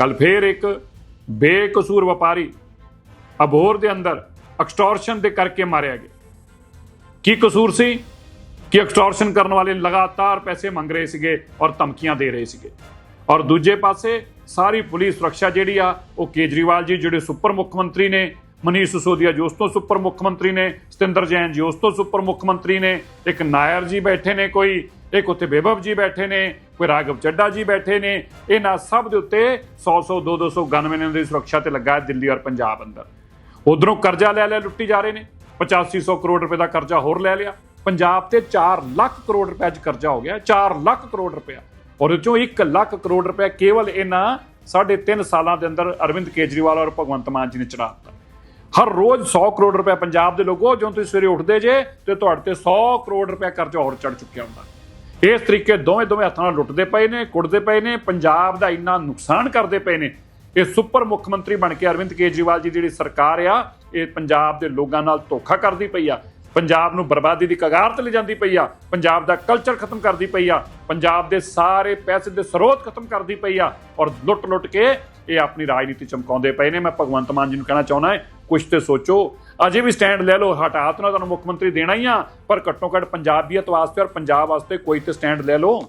ਕੱਲ ਫੇਰ ਇੱਕ ਬੇਕਸੂਰ ਵਪਾਰੀ ਅਬੋਰ ਦੇ ਅੰਦਰ ਐਕਸਟੋਰਸ਼ਨ ਦੇ ਕਰਕੇ ਮਾਰਿਆ ਗਿਆ। ਕੀ ਕਸੂਰ ਸੀ? ਕਿ ਐਕਸਟੋਰਸ਼ਨ ਕਰਨ ਵਾਲੇ ਲਗਾਤਾਰ ਪੈਸੇ ਮੰਗ ਰਹੇ ਸੀਗੇ ਔਰ ਧਮਕੀਆਂ ਦੇ ਰਹੇ ਸੀਗੇ। ਔਰ ਦੂਜੇ ਪਾਸੇ ਸਾਰੀ ਪੁਲਿਸ ਸੁਰੱਖਿਆ ਜਿਹੜੀ ਆ, ਉਹ ਕੇਜਰੀਵਾਲ ਜੀ, ਜਿਹੜੇ ਸੁਪਰ ਮੁੱਖ ਮੰਤਰੀ ਨੇ, ਮਨੀਸ਼ ਸਿਸੋਦੀਆ ਜੋ, ਉਸ ਤੋਂ ਸੁਪਰ ਮੁੱਖ ਮੰਤਰੀ ਨੇ, ਸਤਿੰਦਰ ਜੈਨ ਜੀ, ਉਸ ਤੋਂ ਸੁਪਰ ਮੁੱਖ ਮੰਤਰੀ ਨੇ, ਇੱਕ ਨਾਇਰ ਜੀ ਬੈਠੇ ਨੇ ਕੋਈ ਇੱਕ ਉੱਥੇ ਬੇਬਬ ਜੀ ਬੈਠੇ ਨੇ, ਕੋਈ ਰਾਘਵ ਚੱਡਾ ਜੀ ਬੈਠੇ ਨੇ, ਇਹਨਾਂ ਸਭ ਦੇ ਉੱਤੇ 100 100 200 200 ਗਨਮੈਨਾਂ ਦੀ ਸੁਰੱਖਿਆ ਤੇ ਲੱਗਾ ਹੈ ਦਿੱਲੀ ਔਰ ਪੰਜਾਬ ਅੰਦਰ। ਉਧਰੋਂ ਕਰਜ਼ਾ ਲੈ ਲਿਆ, ਲੁੱਟੀ ਜਾ ਰਹੇ ਨੇ 8500 ਕਰੋੜ ਰੁਪਏ ਦਾ ਕਰਜ਼ਾ ਹੋਰ ਲੈ ਲਿਆ। ਪੰਜਾਬ ਤੇ 4 ਲੱਖ ਕਰੋੜ ਰੁਪਏ 'ਚ ਕਰਜ਼ਾ ਹੋ ਗਿਆ 4 ਲੱਖ ਕਰੋੜ ਰੁਪਏ। ਔਰ ਉਹ ਚੋਂ 1 ਲੱਖ ਕਰੋੜ ਰੁਪਏ ਕੇਵਲ ਇਹਨਾਂ ਸਾਢੇ 3 ਸਾਲਾਂ ਦੇ ਅੰਦਰ ਅਰਵਿੰਦ ਕੇਜਰੀਵਾਲ ਔਰ ਭਗਵੰਤ ਮਾਨ ਜੀ ਨੇ ਚੜਾ ਦਿੱਤਾ। ਹਰ ਰੋਜ਼ 100 ਕਰੋੜ ਰੁਪਏ ਪੰਜਾਬ ਦੇ ਲੋਕੋ ਜਦੋਂ ਤੁਸੀਂ ਸਵੇਰੇ ਉੱਠਦੇ ਜੇ, ਤੇ ਤੁਹਾਡੇ ਤੇ 100 ਕਰੋੜ ਰੁਪਏ ਕਰਜ਼ਾ ਹੋਰ ਚੜ ਚੁੱਕਿਆ ਹੁੰਦਾ। ਇਸ ਤਰੀਕੇ ਦੋਵੇਂ ਦੋਵੇਂ ਹੱਥਾਂ ਨਾਲ ਲੁੱਟਦੇ ਪਏ ਨੇ, ਕੁੱਟਦੇ ਪਏ ਨੇ, ਪੰਜਾਬ ਦਾ ਇੰਨਾ ਨੁਕਸਾਨ ਕਰਦੇ ਪਏ ਨੇ। ਇਹ ਸੁਪਰ ਮੁੱਖ ਮੰਤਰੀ ਬਣ ਕੇ ਅਰਵਿੰਦ ਕੇਜਰੀਵਾਲ ਜੀ ਦੀ ਜਿਹੜੀ ਸਰਕਾਰ ਆ, ਇਹ ਪੰਜਾਬ ਦੇ ਲੋਕਾਂ ਨਾਲ ਧੋਖਾ ਕਰਦੀ ਪਈ ਆ। ਪੰਜਾਬ ਨੂੰ ਬਰਬਾਦੀ ਦੀ ਕਗਾਰ ਤੇ ਲੈ ਜਾਂਦੀ ਪਈ ਆ, ਪੰਜਾਬ ਦਾ ਕਲਚਰ ਖਤਮ ਕਰਦੀ ਪਈ ਆ, ਪੰਜਾਬ ਦੇ ਸਾਰੇ ਪੈਸੇ ਦੇ ਸਰੋਤ ਖਤਮ ਕਰਦੀ ਪਈ ਆ ਔਰ ਲੁੱਟ-ਲੁੱਟ ਕੇ ਇਹ ਆਪਣੀ ਰਾਜਨੀਤੀ ਚਮਕਾਉਂਦੇ ਪਏ ਨੇ। ਮੈਂ ਭਗਵੰਤ ਮਾਨ ਜੀ ਨੂੰ ਕਹਿਣਾ ਚਾਹੁੰਦਾ ਹੈ ਕੁਝ ਤੇ ਸੋਚੋ। ਅਜੇ ਵੀ ਸਟੈਂਡ ਲੈ ਲਓ ਹਟਾਤ ਨਾ ਤੁਹਾਨੂੰ ਮੁੱਖ ਮੰਤਰੀ ਦੇਣਾ ਹੀ ਆ, ਪਰ ਘੱਟੋ ਘੱਟ ਪੰਜਾਬੀਅਤ ਵਾਸਤੇ ਔਰ ਪੰਜਾਬ ਵਾਸਤੇ ਕੋਈ ਤੇ ਸਟੈਂਡ ਲੈ ਲਓ।